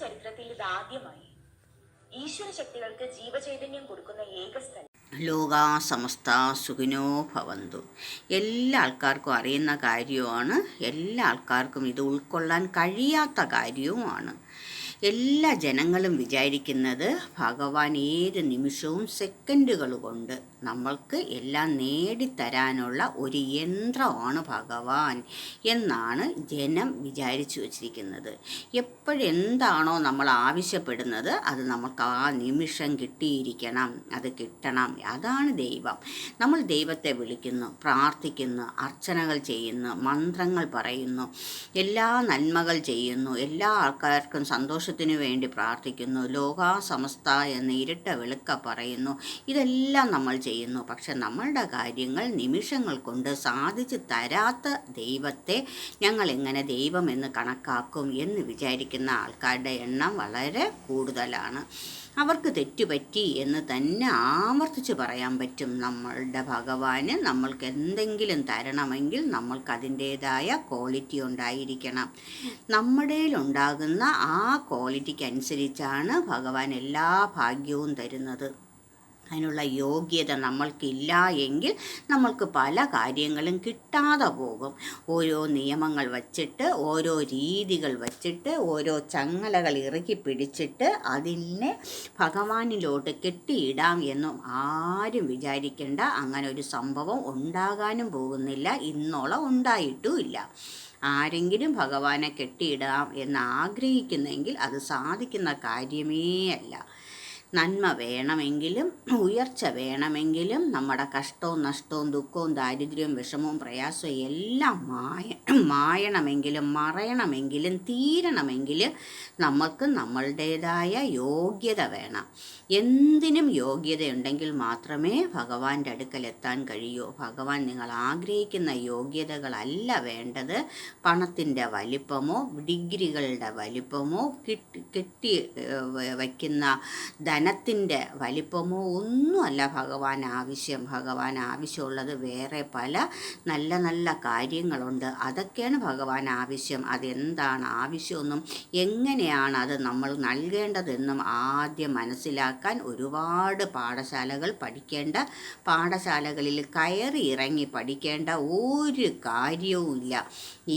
ചരിത്രത്തിൽ ഇതാദ്യമായി ഈശ്വര ശക്തികൾക്ക് ജീവചൈതന്യം കൊടുക്കുന്ന ഏക സ്ഥലം. ലോകാ സമസ്ത സുഖിനോ ഭവന്തു. എല്ലാ ആൾക്കാർക്കും അറിയുന്ന കാര്യമാണ് എല്ലാ ആൾക്കാർക്കും ഇത് ഉൾക്കൊള്ളാൻ കഴിയാത്ത കാര്യവുമാണ്. എല്ലാ ജനങ്ങളും വിചാരിക്കുന്നത് ഭഗവാൻ ഏത് നിമിഷവും സെക്കൻഡുകൾ കൊണ്ട് നമ്മൾക്ക് എല്ലാം നേടിത്തരാനുള്ള ഒരു യന്ത്രമാണ് ഭഗവാൻ എന്നാണ് ജനം വിചാരിച്ചു വച്ചിരിക്കുന്നത്. എപ്പോഴെന്താണോ നമ്മൾ ആവശ്യപ്പെടുന്നത് അത് നമുക്ക് ആ നിമിഷം കിട്ടിയിരിക്കണം അത് കിട്ടണം. അതാണ് ദൈവം. നമ്മൾ ദൈവത്തെ വിളിക്കുന്നു പ്രാർത്ഥിക്കുന്നു അർച്ചനകൾ ചെയ്യുന്നു മന്ത്രങ്ങൾ പറയുന്നു എല്ലാ നന്മകൾ ചെയ്യുന്നു എല്ലാ ആൾക്കാർക്കും സന്തോഷത്തിനു വേണ്ടി പ്രാർത്ഥിക്കുന്നു ലോകാസമസ്ത എന്ന് ഇരട്ട വെളുക്ക പറയുന്നു. ഇതെല്ലാം നമ്മൾ ചെയ്യുന്നു. പക്ഷെ നമ്മളുടെ കാര്യങ്ങൾ നിമിഷങ്ങൾ കൊണ്ട് സാധിച്ചു തരാത്ത ദൈവത്തെ ഞങ്ങൾ എങ്ങനെ ദൈവം എന്ന് കണക്കാക്കും എന്ന് വിചാരിക്കുന്ന ആൾക്കാരുടെ എണ്ണം വളരെ കൂടുതലാണ്. അവർക്ക് തെറ്റുപറ്റി എന്ന് തന്നെ ആവർത്തിച്ച് പറയാൻ പറ്റും നമ്മളുടെ ഭഗവാന്. നമ്മൾക്ക് എന്തെങ്കിലും തരണമെങ്കിൽ നമ്മൾക്ക് അതിന്റേതായ ക്വാളിറ്റി ഉണ്ടായിരിക്കണം. നമ്മുടെ ഉണ്ടാകുന്ന ആ ക്വാളിറ്റിക്ക് അനുസരിച്ചാണ് ഭഗവാൻ എല്ലാ ഭാഗ്യവും തരുന്നത്. അതിനുള്ള യോഗ്യത നമ്മൾക്കില്ല എങ്കിൽ നമ്മൾക്ക് പല കാര്യങ്ങളും കിട്ടാതെ പോകും. ഓരോ നിയമങ്ങൾ വച്ചിട്ട് ഓരോ രീതികൾ വച്ചിട്ട് ഓരോ ചങ്ങലകൾ ഇറുക്കി പിടിച്ചിട്ട് അതിനെ ഭഗവാനിലോട്ട് കെട്ടിയിടാം എന്നും ആരും വിചാരിക്കേണ്ട അങ്ങനെ ഒരു സംഭവം ഉണ്ടാകാനും പോകുന്നില്ല. ഇന്നോളം ഉണ്ടായിട്ടുമില്ല ആരെങ്കിലും ഭഗവാനെ കെട്ടിയിടാം എന്ന് ആഗ്രഹിക്കുന്നെങ്കിൽ അത് സാധിക്കുന്ന കാര്യമേ അല്ല. നന്മ വേണമെങ്കിലും ഉയർച്ച വേണമെങ്കിലും നമ്മുടെ കഷ്ടവും നഷ്ടവും ദുഃഖവും ദാരിദ്ര്യവും വിഷമവും പ്രയാസവും എല്ലാം മായ മായണമെങ്കിലും മറയണമെങ്കിലും തീരണമെങ്കിൽ നമ്മൾക്ക് നമ്മളുടേതായ യോഗ്യത വേണം. എന്തിനും യോഗ്യതയുണ്ടെങ്കിൽ മാത്രമേ ഭഗവാന്റെ അടുക്കൽ എത്താൻ കഴിയൂ. ഭഗവാൻ നിങ്ങൾ ആഗ്രഹിക്കുന്ന യോഗ്യതകളല്ല വേണ്ടത്. പണത്തിന്റെ വലിപ്പമോ ഡിഗ്രികളുടെ വലിപ്പമോ കിട്ടി കെട്ടി വയ്ക്കുന്ന ധനത്തിന്റെ വലിപ്പമോ ഒന്നുമല്ല ഭഗവാൻ ആവശ്യം. ഭഗവാൻ ആവശ്യമുള്ളത് വേറെ പല നല്ല നല്ല കാര്യങ്ങളുണ്ട്. അതൊക്കെയാണ് ഭഗവാൻ ആവശ്യം. അതെന്താണ് ആവശ്യമെന്നും എങ്ങനെയാണ് അത് നമ്മൾ നൽകേണ്ടതെന്നും ആദ്യം മനസ്സിലാക്കാൻ ഒരുപാട് പാഠശാലകൾ പഠിക്കേണ്ട പാഠശാലകളിൽ കയറി ഇറങ്ങി പഠിക്കേണ്ട ഒരു കാര്യവുമില്ല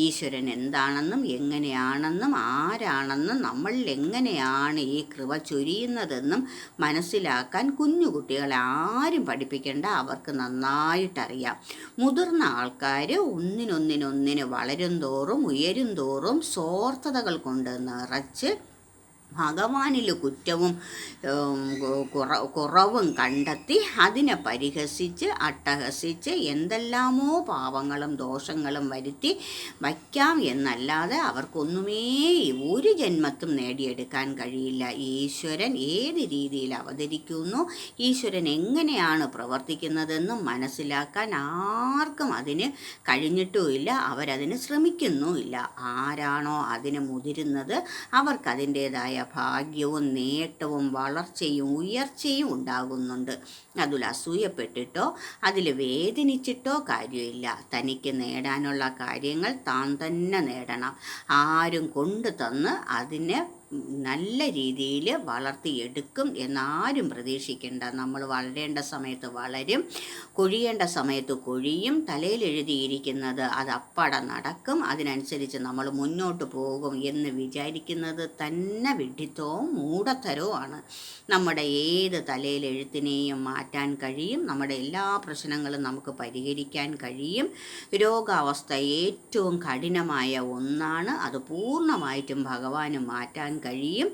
ഈശ്വരൻ എന്താണെന്നും എങ്ങനെയാണെന്നും ആരാണെന്നും നമ്മളിൽ എങ്ങനെയാണ് ഈ കൃപ ചൊരിയുന്നതെന്നും മനസ്സിലാക്കാൻ കുഞ്ഞുകുട്ടികളെ ആരും പഠിപ്പിക്കേണ്ട അവർക്ക് നന്നായിട്ടറിയാം. മുതിർന്ന ആൾക്കാർ ഒന്നിനൊന്നിനൊന്നിന് വളരും തോറും ഉയരും തോറും സ്വാർത്ഥതകൾ കൊണ്ട് നിറച്ച് ഭഗവാനിൽ കുറ്റവും കുറ കുറവും കണ്ടെത്തി അതിനെ പരിഹസിച്ച് അട്ടഹസിച്ച് എന്തെല്ലാമോ പാവങ്ങളും ദോഷങ്ങളും വരുത്തി വയ്ക്കാം എന്നല്ലാതെ അവർക്കൊന്നുമേ ഒരു ജന്മത്തും നേടിയെടുക്കാൻ കഴിയില്ല. ഈശ്വരൻ ഏത് രീതിയിൽ അവതരിക്കുന്നു ഈശ്വരൻ എങ്ങനെയാണ് പ്രവർത്തിക്കുന്നതെന്നും മനസ്സിലാക്കാൻ ആർക്കും അതിന് കഴിഞ്ഞിട്ടുമില്ല. അവരതിന് ശ്രമിക്കുന്നുമില്ല. ആരാണോ അതിന് മുതിരുന്നത് അവർക്കതിന്റേതായ ഭാഗ്യവും നേട്ടവും വളർച്ചയും ഉയർച്ചയും ഉണ്ടാകുന്നുണ്ട്. അതിൽ അസൂയപ്പെട്ടിട്ടോ അതിൽ വേദനിച്ചിട്ടോ കാര്യമില്ല. തനിക്ക് നേടാനുള്ള കാര്യങ്ങൾ താൻ തന്നെ നേടണം. ആരും കൊണ്ടു തന്ന് അതിനെ നല്ല രീതിയിൽ വളർത്തിയെടുക്കും എന്നാരും പ്രതീക്ഷിക്കേണ്ട. നമ്മൾ വളരേണ്ട സമയത്ത് വളരും കൊഴിയേണ്ട സമയത്ത് കൊഴിയും തലയിൽ എഴുതിയിരിക്കുന്നത് അത് അപ്പട നടക്കും. അതിനനുസരിച്ച് നമ്മൾ മുന്നോട്ട് പോകും എന്ന് വിചാരിക്കുന്നത് തന്നെ വിഡ്ഢിത്തവും മൂടത്തരവുമാണ് നമ്മുടെ ഏത് തലയിൽ എഴുത്തിനെയും മാറ്റാൻ കഴിയും നമ്മുടെ എല്ലാ പ്രശ്നങ്ങളും നമുക്ക് പരിഹരിക്കാൻ കഴിയും. രോഗാവസ്ഥ ഏറ്റവും കഠിനമായ ഒന്നാണ്. അത് പൂർണമായിട്ടും ഭഗവാന് മാറ്റാൻ കഴിയും.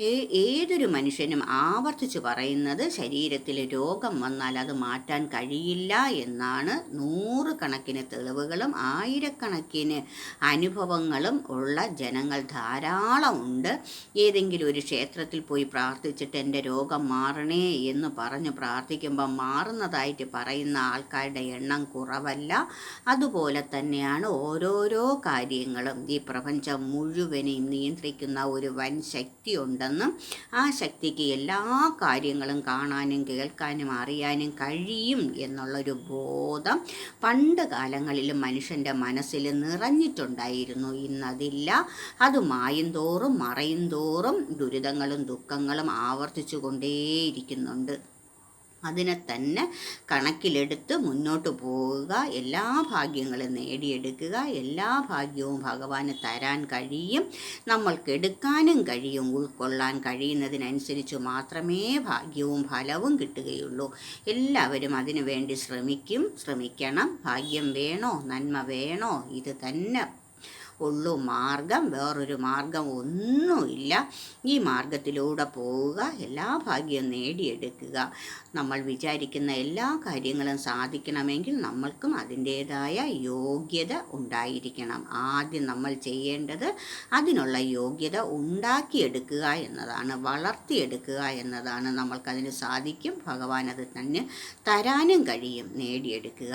ഏതൊരു മനുഷ്യനും ആവർത്തിച്ച് പറയുന്നത് ശരീരത്തിൽ രോഗം വന്നാൽ അത് മാറ്റാൻ കഴിയില്ല എന്നാണ് നൂറുകണക്കിന് തെളിവുകളും ആയിരക്കണക്കിന് അനുഭവങ്ങളും ഉള്ള ജനങ്ങൾ ധാരാളം ഉണ്ട്. ഏതെങ്കിലും ഒരു ക്ഷേത്രത്തിൽ പോയി പ്രാർത്ഥിച്ചിട്ട് എന്റെ രോഗം മാറണേ എന്ന് പറഞ്ഞ് പ്രാർത്ഥിക്കുമ്പോൾ മാറുന്നതായിട്ട് പറയുന്ന ആൾക്കാരുടെ എണ്ണം കുറവല്ല. അതുപോലെ തന്നെയാണ് ഓരോരോ കാര്യങ്ങളും. ഈ പ്രപഞ്ചം മുഴുവനെയും നിയന്ത്രിക്കുന്ന ഒരു വൻ ശക്തിയുണ്ട്. ഉണ്ടെന്നും ആ ശക്തിക്ക് എല്ലാ കാര്യങ്ങളും കാണാനും കേൾക്കാനും അറിയാനും കഴിയും എന്നുള്ളൊരു ബോധം പണ്ട് കാലങ്ങളിൽ മനുഷ്യന്റെ മനസ്സിൽ നിറഞ്ഞിട്ടുണ്ടായിരുന്നു. ഇന്നതില്ല. അത് മായും തോറും മറയും തോറും ദുരിതങ്ങളും ദുഃഖങ്ങളും ആവർത്തിച്ചു കൊണ്ടേയിരിക്കുന്നുണ്ട് അതിനെ തന്നെ കണക്കിലെടുത്ത് മുന്നോട്ട് പോവുക എല്ലാ ഭാഗ്യങ്ങളും നേടിയെടുക്കുക എല്ലാ ഭാഗ്യവും ഭഗവാന് തരാൻ കഴിയും നമ്മൾക്ക് എടുക്കാനും കഴിയും ഉൾക്കൊള്ളാൻ കഴിയുന്നതിനനുസരിച്ച് മാത്രമേ ഭാഗ്യവും ഫലവും കിട്ടുകയുള്ളൂ. എല്ലാവരും അതിനു വേണ്ടി ശ്രമിക്കും ശ്രമിക്കണം. ഭാഗ്യം വേണോ? നന്മ വേണോ? ഇത് തന്നെ ഉള്ളൂ മാർഗം വേറൊരു മാർഗം ഒന്നുമില്ല. ഈ മാർഗത്തിലൂടെ പോവുക എല്ലാ ഭാഗ്യവും നേടിയെടുക്കുക. നമ്മൾ വിചാരിക്കുന്ന എല്ലാ കാര്യങ്ങളും സാധിക്കണമെങ്കിൽ നമ്മൾക്കും അതിന്റേതായ യോഗ്യത ഉണ്ടായിരിക്കണം. ആദ്യം നമ്മൾ ചെയ്യേണ്ടത് അതിനുള്ള യോഗ്യത ഉണ്ടാക്കിയെടുക്കുക എന്നതാണ് വളർത്തിയെടുക്കുക എന്നതാണ്. നമ്മൾക്കതിന് സാധിക്കും ഭഗവാൻ അത് തന്നെ തരാനും കഴിയും നേടിയെടുക്കുക.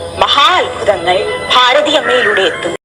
മഹാ അത്ഭുതങ്ങൾ എത്തുന്നു.